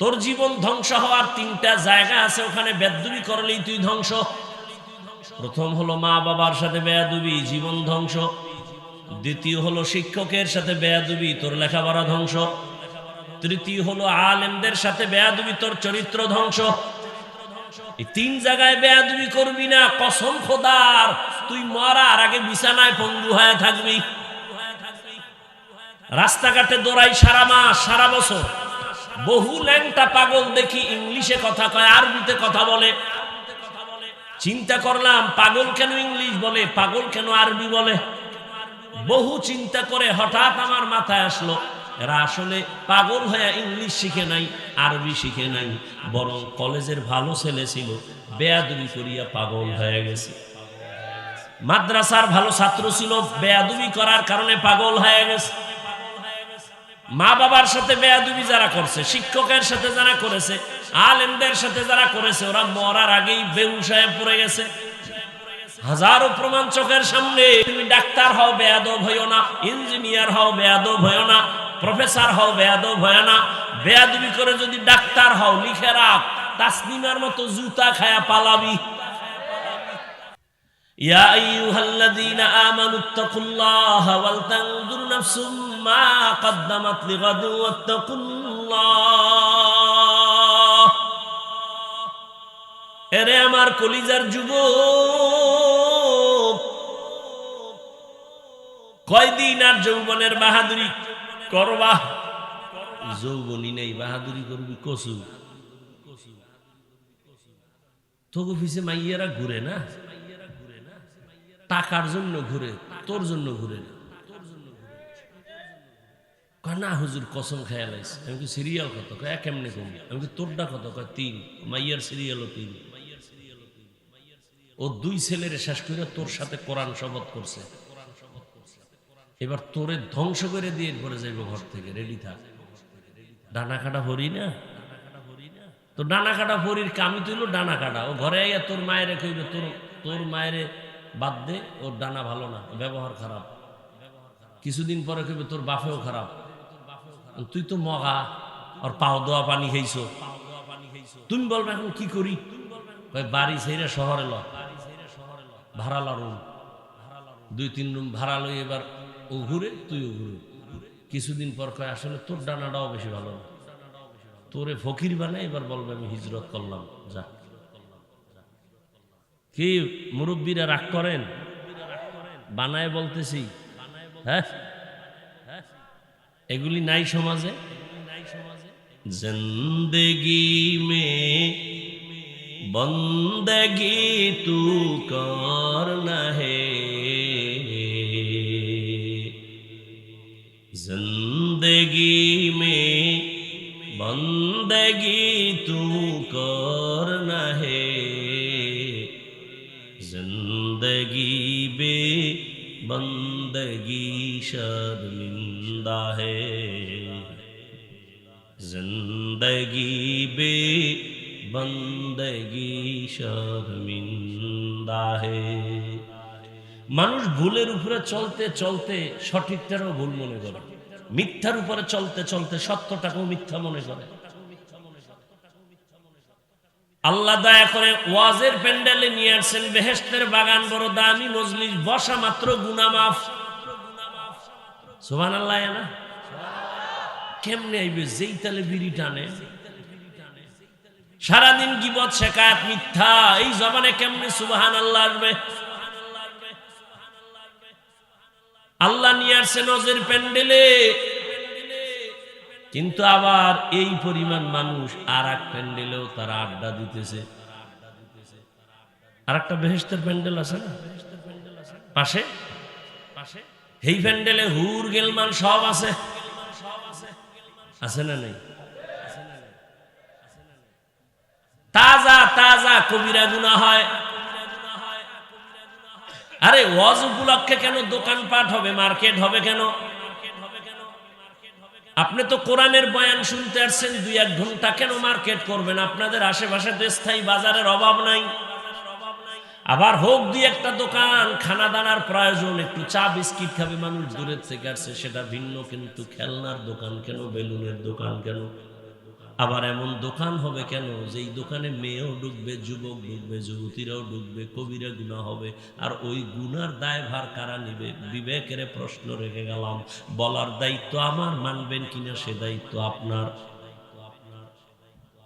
তোর জীবন ধ্বংস হওয়ার তিনটা জায়গা আছে, ওখানে বেদুবি করলেই তুই ধ্বংস। প্রথম হলো মা বাবার সাথে বেয়াদুবি, জীবন ধ্বংস। দ্বিতীয় হলো শিক্ষকের সাথে বেয়াদুবি, তোর লেখাপড়া ধ্বংস। তৃতীয় হলো আলেমদের সাথে বেয়াদুবি, তোর চরিত্র ধ্বংস। তিন জায়গায় বেয়াদুবি করবি না, কসম খোদার, তুই মরার আগে বিছানায় পঙ্গু হয়ে থাকবি। রাস্তাঘাটে দৌড়াই সারা মাস, সারা বছর। বহু ল্যাংটা পাগল দেখি ইংলিশে কথা কয়, আরবিতে কথা বলে। চিন্তা করলাম, পাগল কেন ইংলিশ বলে, পাগল কেন আরবি বলে? বহু চিন্তা করে হঠাৎ আমার মাথায় আসলো, এরা আসলে পাগল হয়ে ইংলিশ শিখে নাই, আরবি শিখে নাই, বরং কলেজের ভালো ছেলে ছিল, বেয়াদুবি করিয়া পাগল হয়ে গেছে। মাদ্রাসার ভালো ছাত্র ছিল, বেয়াদুবি করার কারণে পাগল হয়ে গেছে। মা বাবার সাথে বেয়াদুবি যারা করছে, শিক্ষকের সাথে যারা করেছে, আলেমদের সাথে যারা করেছে, ওরা মরার আগেই বেউসায় পড়ে গেছে। হাজারো প্রমাণ চোখের সামনে। তুমি ডাক্তার হও, বেয়াদব হইও না। ইঞ্জিনিয়ার হও, বেয়াদব হইও না। প্রফেসর হও, বেয়াদব হইও না। বেয়াদুবি করে যদি ডাক্তার হও, লিখে রাখ। তাসনিমার মতো জুতা খায়া পালাবি। ইয়া আইয়ুহাল্লাযীনা আমানুত্তাকুল্লাহা ওয়াল তানজুর নাফসুম। ولتنظر نفس ما قدمت لغد واتقوا الله এরে আমার কলিজার যুব কয়দিন আর যৌবনের বাহাদুরি করবা যৌবনী নেই বাহাদুরি করবি কসু তোকে পিছে মাইয়েরা ঘুরে না টাকার জন্য ঘুরে তোর জন্য ঘুরে না না হুজুর, কসম খেয়াল আছে আমি সিরিয়াল কত? কয়, এক কেমনে কম আমি তোরটা কত? কয়, তিন। মাইয়ার সিরিয়ালও তিন। ও দুই ছেলের শেষ করে তোর সাথে কোরআন শপথ করছে। এবার তোরে ধ্বংস করে দিয়ে ঘরে যাইব ঘর থেকে, রেডি থাক। ডানা কাটা হরি না? তো ডানা কাটা হরির কামি তুইল ডানা কাটা। ও ঘরে আইয়া তোর মায়েরে কইবে, তোর তোর মায়েরে বাদ দে, ওর ডানা ভালো না, ব্যবহার খারাপ। কিছুদিন পরে কইবে, তোর বাপেও খারাপ। তুই তো মগা, আর পাও দোয়া পানি খাইছো। তুমি বলবে এখন কি করি? বাড়ি ছেড়ে শহরে ল। ভাড়া ল রুম দুই, তিন রুম ভাড়া লই এবার ও ঘুরে তুইও ঘুরে। কিছুদিন পর কয়, আসলে তোর ডানাটাও বেশি ভালো তোরে ফকির বানাই এবার বলবে, আমি হিজরত করলাম। যা। কি মুরব্বীরা রাগ করেন? বানায় বলতেছি। হ্যাঁ? এগুলি নাই সমাজে? জিন্দগি মে বন্দগি তু কর হে জিন্দগি মে বন্দগি তু কর হে জিন্দগি বে بندگی شرمندہ ہے زندگی بے বন্দগি শর্মিন্দা হে মানুষ ভুলের উপরে চলতে চলতে সঠিকটারও ভুল মনে করে। মিথ্যার উপরে চলতে চলতে সত্যটাকেও মিথ্যা মনে করে। আল্লাহ দয়া করে ওয়াজের প্যান্ডেলে নিয়ে আসছেন বেহেস্তের বাগান, বড় দামি মজলিস, বসা মাত্র গুনা মাফ। সোহান আল্লাহ না? কেমনে আইবে? যেই তালে বিড়ি টানে। সারাদিন গিবত, শেখায়াত, মিথ্যা, এই জবানে কেমনে সুবাহান আল্লাহ আসবে? আল্লাহ নিয়ে আসছে নজের প্যান্ডেলে। কিন্তু আবার এই পরিমাণ মানুষ আর এক প্যান্ডেলেও তারা আড্ডা দিতেছে। আর একটা বেহেস্তের প্যান্ডেল আছে না? পাশে? এই প্যান্ডেলে হুর, গেলমান সব আছে। আছে না নেই? তাজা তাজা কবিরা গুণা হয়। আরে ওয়াজ উপলক্ষে কেন দোকানপাট হবে, মার্কেট হবে কেন? আপনি তো কোরআনের বয়ান শুনতে আসছেন, দুই এক ঘণ্টা কেন মার্কেট করবেন? আপনাদের আশেপাশে তো স্থায়ী বাজারের অভাব নাই। আবার হোক দুই একটা দোকান, খানা দানার প্রয়োজন, একটু চা, বিস্কিট খাবে মানুষ, দূরের থেকে আসছে, সেটা ভিন্ন, কিন্তু খেলনার দোকান কেন, বেলুনের দোকান কেন? আবার এমন দোকান হবে কেন? যেই দোকানে মেয়েও ঢুকবে, যুবক ঢুকবে, যুবতীরাও ঢুকবে, কবিরা গুণা হবে। আর ওই গুনার দায়ভার কারা নিবে? বিবেকের প্রশ্ন রেখে গেলাম। বলার দায়িত্ব আমার, মানবেন কিনা সে দায়িত্ব আপনার।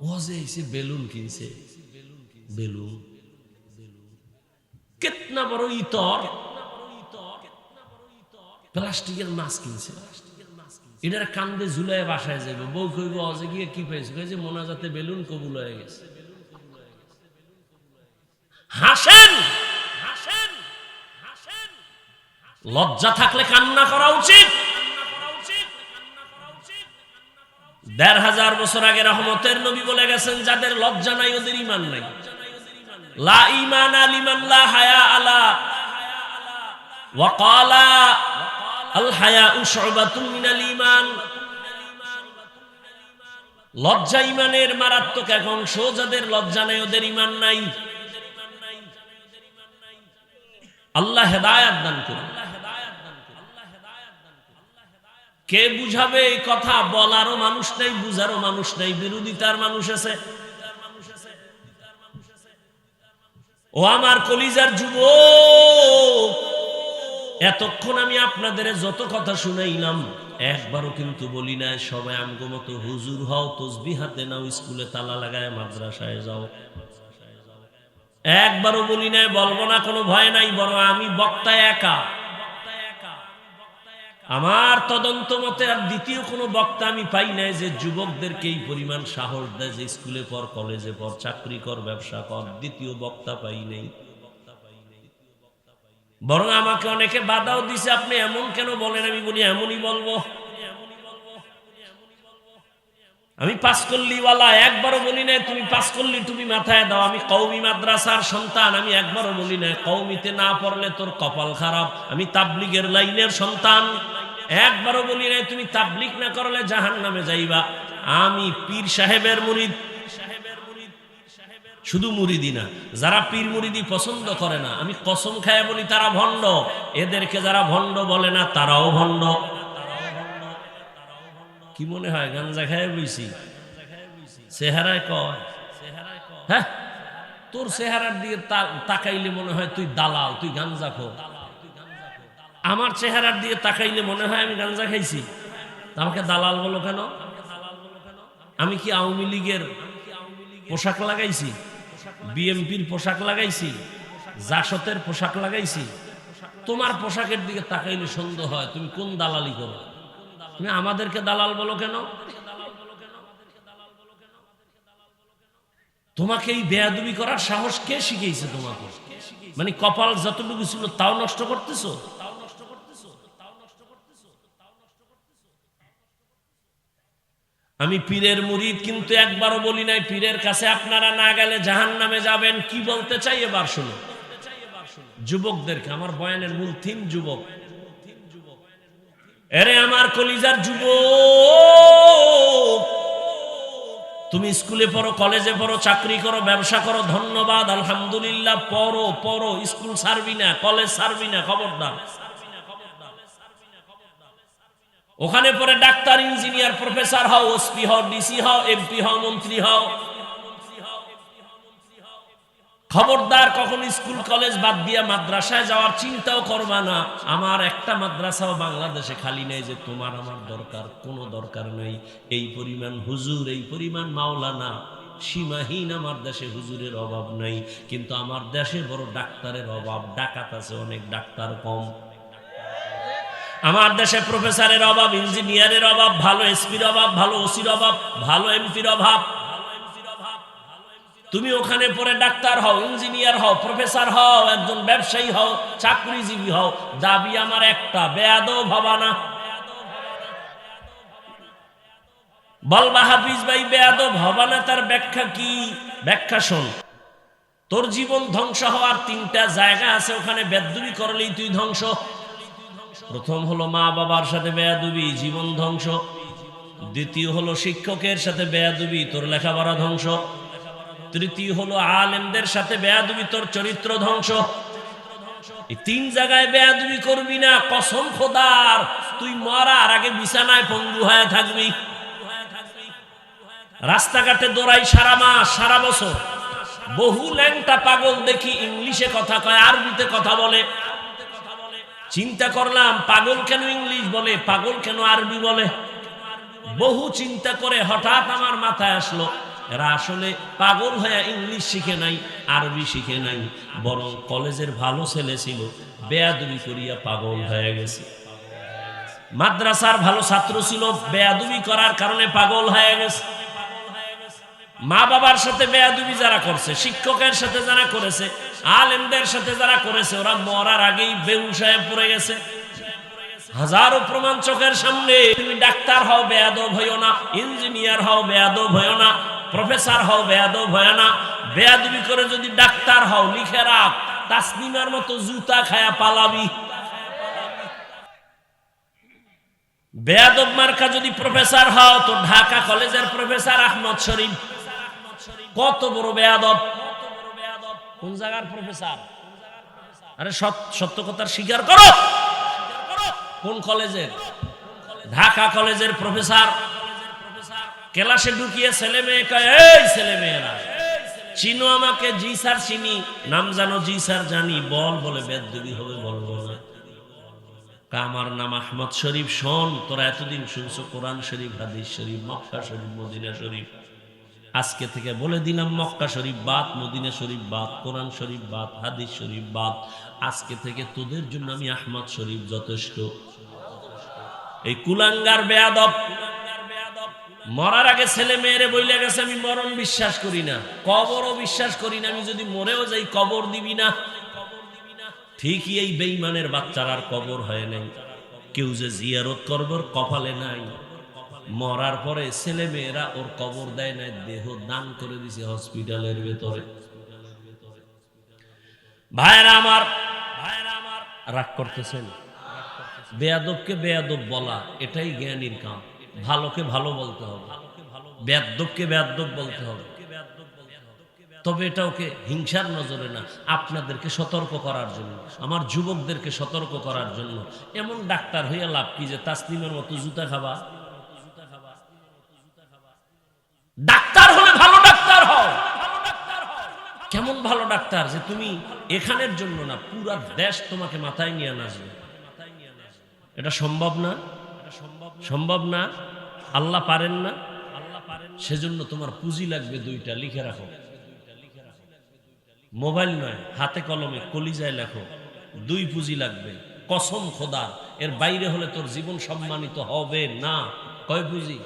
ও যে এসে বেলুন কিনছে। বেলুন। কেতনা বড় ইতর। প্লাস্টিকের মাছ কিনছে। এটার কান্দে ঝুলাই বাসায় যাবে বউ কইব অজে গিয়ে কি পাইছে? যে মোনাজাতে বেলুন কবুল হয়ে গেছে। হাসেন! হাসেন! লজ্জা থাকলে কান্না করা উচিত। দেড় হাজার বছর আগে রহমতের নবী বলে গেছেন, যাদের লজ্জা নাই, ওদের ইমান নাই। লা ইমান আলিমান লা হায়া আলা। ওয়াকালা লজ্জা ইমানের মারাত্মক এক অংশ, যাদের লজ্জা নাই ওদের ইমান নাই। আল্লাহ হেদায়াত দান করুন। কে বুঝাবে এই কথা? বলারও মানুষ নাই, বুঝারও মানুষ নাই। বিরোধিতার মানুষ আছে। ও আমার কলিজার যুব এতক্ষণ আমি আপনাদের যত কথা শুনাইলাম, একবারও কিন্তু বলি না সবাই আমগো মতো হুজুর হও তসবি হাতে নাও, স্কুলে তালা লাগায় মাদ্রাসায় যাও। একবারও বলি নাই, বলব না, কোনো ভয় নাই বড় আমি বক্তা একা। আমার তদন্ত মতে আর দ্বিতীয় কোনো বক্তা আমি পাই নাই যে যুবকদেরকে এই পরিমাণ সাহস দেয় যে স্কুলে পর, কলেজে পর, চাকরি কর, ব্যবসা কর, দ্বিতীয় বক্তা পাই নাই। বরং আমাকে অনেকে বাধাও দিছে, আপনি এমন কেন বলেন? আমি বলি, এমনই বলব। আমি পাস করলিওয়ালা, একবারও বলি না তুমি পাস করলি, তুমি মাথায় দাও। আমি কৌমি মাদ্রাসার সন্তান, আমি একবারও বলি না কৌমিতে না পড়লে তোর কপাল খারাপ। আমি তাবলিগের লাইনের সন্তান, একবারও বলি না তুমি তাবলিক না করলে জাহান নামে যাইবা। আমি পীর সাহেবের মুরিদ শুধু মুরিদি না, যারা পীর মুরিদি পছন্দ করে না, আমি কসম খায় বলি তারা ভণ্ড। এদেরকে যারা ভণ্ড বলে না, তারাও ভণ্ড। কি মনে হয়, গাঞ্জা খায় বইছি চেহারায় কয়। হ্যাঁ তোর চেহারার তা- তাকাইলে মনে হয় তুই দালাল, তুই গাঞ্জা খো আমার চেহারার দিকে তাকাইলে মনে হয় আমি গাঞ্জা খাইছি। আমাকে দালাল বলো কেন? আমি কি আওয়ামী লীগের পোশাক লাগাইছি? বিএমপির পোশাক লাগাইছি জাসতের পোশাক লাগাইছি। তোমার পোশাকের দিকে তাকাইলে সন্দেহ হয়, তুমি কোন দালালি করো? তুমি আমাদেরকে দালাল বলো কেন? তোমাকে এই বেয়াদুবি করার সাহস কে শিখিয়েছে তোমাকে? মানে কপাল যতটুকু ছিল তাও নষ্ট করতেছো? আমি পীরের মুরিদ কিন্তু একবারও বলি নাই, পীরের কাছে আপনারা না গেলে জাহান নামে যাবেন। কি বলতে চাই এবার শুনো যুবকদেরকে, আমার বয়ানের মূল থিম যুবক। এরে আমার কলিজার যুবক, তুমি স্কুলে পড়ো, কলেজে পড়ো, চাকরি করো, ব্যবসা করো, ধন্যবাদ, আলহামদুলিল্লাহ, পড়ো পড়ো, স্কুল সারবি না, কলেজ সারবি না, খবরদার। ওখানে পরে ডাক্তার, ইঞ্জিনিয়ার, প্রফেসর হও ওসপি হও, ডিসি হও, এমপি হও, মন্ত্রী হও। খবরদার কখন স্কুল, কলেজ বাদ দিয়া মাদ্রাসায় যাওয়ার চিন্তাও করবা না। আমার একটা মাদ্রাসাও বাংলাদেশে খালি নেই যে তোমার আমার দরকার। কোনো দরকার নেই। এই পরিমাণ হুজুর, এই পরিমাণ মাওলানা। সীমাহীন আমার দেশে হুজুরের অভাব নাই। কিন্তু আমার দেশে বড় ডাক্তারের অভাব। ডাকাত আছে, অনেক ডাক্তার কম। আমার দেশে প্রফেসরের অভাব, ইঞ্জিনিয়ারের অভাব, ভালো এসপির অভাব, ভালো ওসির অভাব, ভালো এমপির অভাব। তুমি ওখানে পরে ডাক্তার হও, ইঞ্জিনিয়ার হও, প্রফেসর হও, একজন ব্যবসায়ী হও, চাকরিজীবী হও, দাবি আমার একটা বেয়াদও ভাবানা বলবা হাফিজ ভাই, বেয়াদব হবানা তার ব্যাখ্যা কি? ব্যাখ্যা শোন। তোর জীবন ধ্বংস হওয়ার তিনটা জায়গা আছে, ওখানে বেদুবি করলেই তুই ধ্বংস। প্রথম হলো মা বাবার সাথে বেয়াদুবি, জীবন ধ্বংস। দ্বিতীয় হলো শিক্ষকের সাথে বেয়াদুবি, তোর লেখাপড়া ধ্বংস। তৃতীয় হলো আলেমদের সাথে বেয়াদুবি, তোর চরিত্র ধ্বংস। তিন জায়গায় বেয়াদুবি করবি না, কসম খোদার, তুই মরার আগে বিছানায় পঙ্গু হয়ে থাকবি। রাস্তাঘাটে দৌড়াই সারা মাস, সারা বছর। বহু ল্যাংটা পাগল দেখি ইংলিশে কথা কয়, আরবিতে কথা বলে। চিন্তা করলাম, পাগল কেন ইংলিশ বলে, পাগল কেন আরবি বলে? বহু চিন্তা করে হঠাৎ আমার মাথায় আসলো, এরা আসলে পাগল হয়ে ইংলিশ শিখে নাই, আরবি শিখে নাই, বরং কলেজের ভালো ছেলে ছিল, বেয়াদবি করিয়া পাগল হয়ে গেছে। মাদ্রাসার ভালো ছাত্র ছিল, বেয়াদবি করার কারণে পাগল হয়ে গেছে। মা বাবার সাথে বেয়াদুবি যারা করছে, শিক্ষকের সাথে যারা করেছে, আলেমদের সাথে যারা করেছে, ওরা মরার আগেই বেউসায় পড়ে গেছে। হাজারো প্রমাণ চোখের সামনে। তুমি ডাক্তার হও, বেয়াদব হইও না। ইঞ্জিনিয়ার হও, বেয়াদব হইও না। প্রফেসর হও, বেয়াদব হইও না। বেয়াদবি করে যদি ডাক্তার হও, লিখে রাখ। তাসনিমার মতো জুতা খায়া পালাবি। বেয়াদব মার্কা যদি প্রফেসর হও, তো ঢাকা কলেজের প্রফেসর আহমদ শরীফ। কত বড় বেয়াদব। কোন জায়গার প্রফেসর? আরে সত্য কথার স্বীকার করো। কোন কলেজের? ঢাকা কলেজের প্রফেসর। ক্লাসে ঢুকিয়ে ছেলে মেয়ে কয়, এই ছেলে মেয়েরা, চিনো আমাকে, জি স্যার চিনি। নাম জানো, জি স্যার জানি। বল বলে বেদবি হবে বলব না। আমার নাম আহমদ শরীফ। শোন, তোরা এতদিন শুনছো, কোরআন শরীফ, হাদিস শরীফ, মক্কা শরীফ, মদিনা শরীফ। আজকে থেকে বলে দিলাম, মক্কা শরীফ বাদ, মদিনা শরীফ বাদ, কোরআন শরীফ বাদ, হাদিস শরীফ বাদ। আজকে থেকে তোদের জন্য আমি আহমদ শরীফ যথেষ্ট। এই কুলাঙ্গার বেয়াদব, মরার আগে ছেলে মেয়েরে বইলে গেছে, আমি মরণ বিশ্বাস করি না। কবরও বিশ্বাস করি না, আমি যদি মরেও যাই, কবর দিবি না। ঠিকই এই বেইমানের বাচ্চার আর কবর হয় নাই। কেউ যে জিয়ারত করবর কপালে নাই। মরার পরে ছেলে মেয়েরা ওর কবর দেয় নাই, দেহ দান করে দিছে হসপিটালের ভেতরে। ভাইরা আমার ভাইরা আমার, রাগ করতেছেন? বেয়াদবকে বেয়াদব বলা, এটাই জ্ঞানীর কাম। ভালোকে ভালো বলতে হবে। বেয়াদবকে বেয়াদব বলতে হবে। তবে এটা ওকে হিংসার নজরে না, আপনাদেরকে সতর্ক করার জন্য, আমার যুবকদেরকে সতর্ক করার জন্য। এমন ডাক্তার হইয়া লাভ কি যে তাসলিমের মতো জুতা খাবা? ডাক্তার হলে ভালো ডাক্তার হও। কেমন ভালো ডাক্তার যে তুমি এখানের জন্য না, পুরা দেশ তোমাকে মাথায় নিয়ে নাচবে। এটা সম্ভব না? সম্ভব না? আল্লাহ পারেন না? সেজন্য তোমার পুঁজি লাগবে দুইটা, লিখে রাখো। মোবাইল নয়, হাতে কলমে কলিজায় লেখো। দুই পুঁজি লাগবে। কসম খোদা, এর বাইরে হলে তোর জীবন সম্মানিত হবে না। কয় পুঁজি?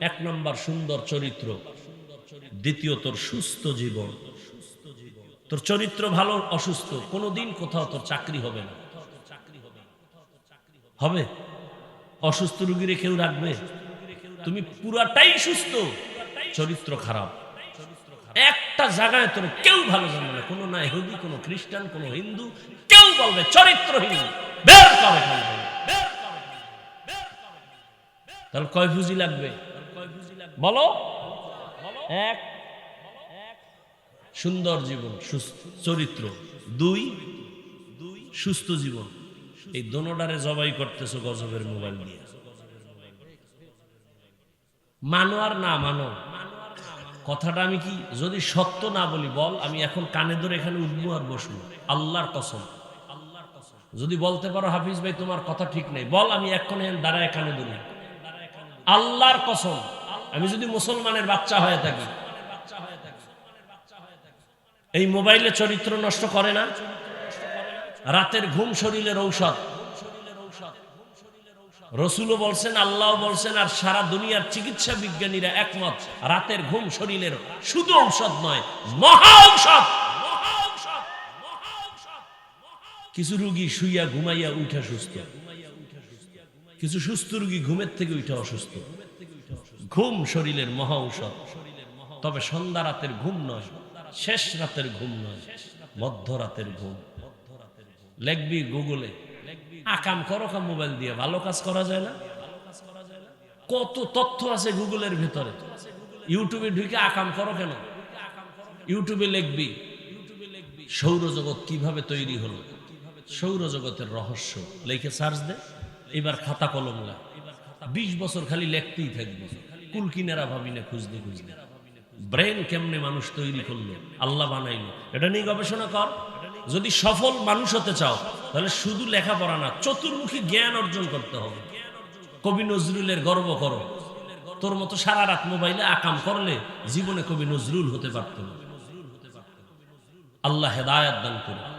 এক নম্বর সুন্দর চরিত্র। দ্বিতীয়, তোর সুস্থ জীবন। তোর চরিত্র ভালো, অসুস্থ। কোনোদিন কোথাও তোর চাকরি হবে না। হবে? অসুস্থ রুগীরে কেউ রাখবে? তুমি পুরাটাই সুস্থ। চরিত্র খারাপ। একটা জায়গায় তোর কেউ ভালো জানবে না। কোনো না ইহুদি, কোনো খ্রিস্টান, কোনো হিন্দু। কেউ বলবে চরিত্রহীন। বের কর। তাহলে কয় পুঁজি লাগবে? বলো। এক। সুন্দর জীবন, সুস্থ চরিত্র। দুই, সুস্থ জীবন। এই দোনোটারে জবাই করতেছো গজবের মোবাইল দিয়ে। মানো আর না মানো। কথাটা আমি কি, যদি সত্য না বলি বল, আমি এখন কানে ধরে এখানে উঠবো আর বসবো। আল্লাহর কসম। যদি বলতে পারো, হাফিজ ভাই, তোমার কথা ঠিক নেই। বল, আমি এখানে দাঁড়ায় কানে ধরি। আল্লাহর কসম। আমি যদি মুসলমানের বাচ্চা হয়ে থাকি, এই মোবাইলে চরিত্র নষ্ট করে না? রাতের ঘুম শরীরের ঔষধ। রসুলও বলছেন আল্লাহ বলছেন, আর সারা দুনিয়ার চিকিৎসা বিজ্ঞানীরা একমত, রাতের ঘুম শরীরের শুধু ঔষধ নয়, মহা ঔষধ! কিছু রুগী শুইয়া ঘুমাইয়া উঠা সুস্থ। কিছু সুস্থ রুগী ঘুমের থেকে উঠা অসুস্থ। ঘুম শরীরের মহা ঔষধ। তবে সন্ধ্যা রাতের ঘুম নয়, শেষ রাতের ঘুম নয় মধ্যরাতের ঘুম। লেখবি গুগলে আকাম করো কাম মোবাইল দিয়ে, ভালো কাজ করা যায় না? কত তথ্য আছে গুগলের ভিতরে? ইউটিউবে ঢুকে আকাম করো কেন? ইউটিউবে লিখবি সৌরজগৎ কীভাবে তৈরি হলো? সৌরজগতের রহস্য লেখে সার্চ দে। এবার খাতা কলম লা। বিশ বছর খালি লেখতেই থাকবে। কুল কিনারা ভাবি না খুঁজতে খুঁজতে। ব্রেন কেমনে মানুষ তৈরি করল? আল্লাহ বানাইলো। এটা নিয়ে গবেষণা কর। যদি সফল মানুষ হতে চাও, তাহলে শুধু লেখাপড়া না, চতুর্মুখী জ্ঞান অর্জন করতে হবে। কবি নজরুলের গর্ব করো। তোর মতো সারা রাত মোবাইলে আকাম করলে জীবনে কবি নজরুল হতে পারত আল্লাহ হেদায়াত দান করুন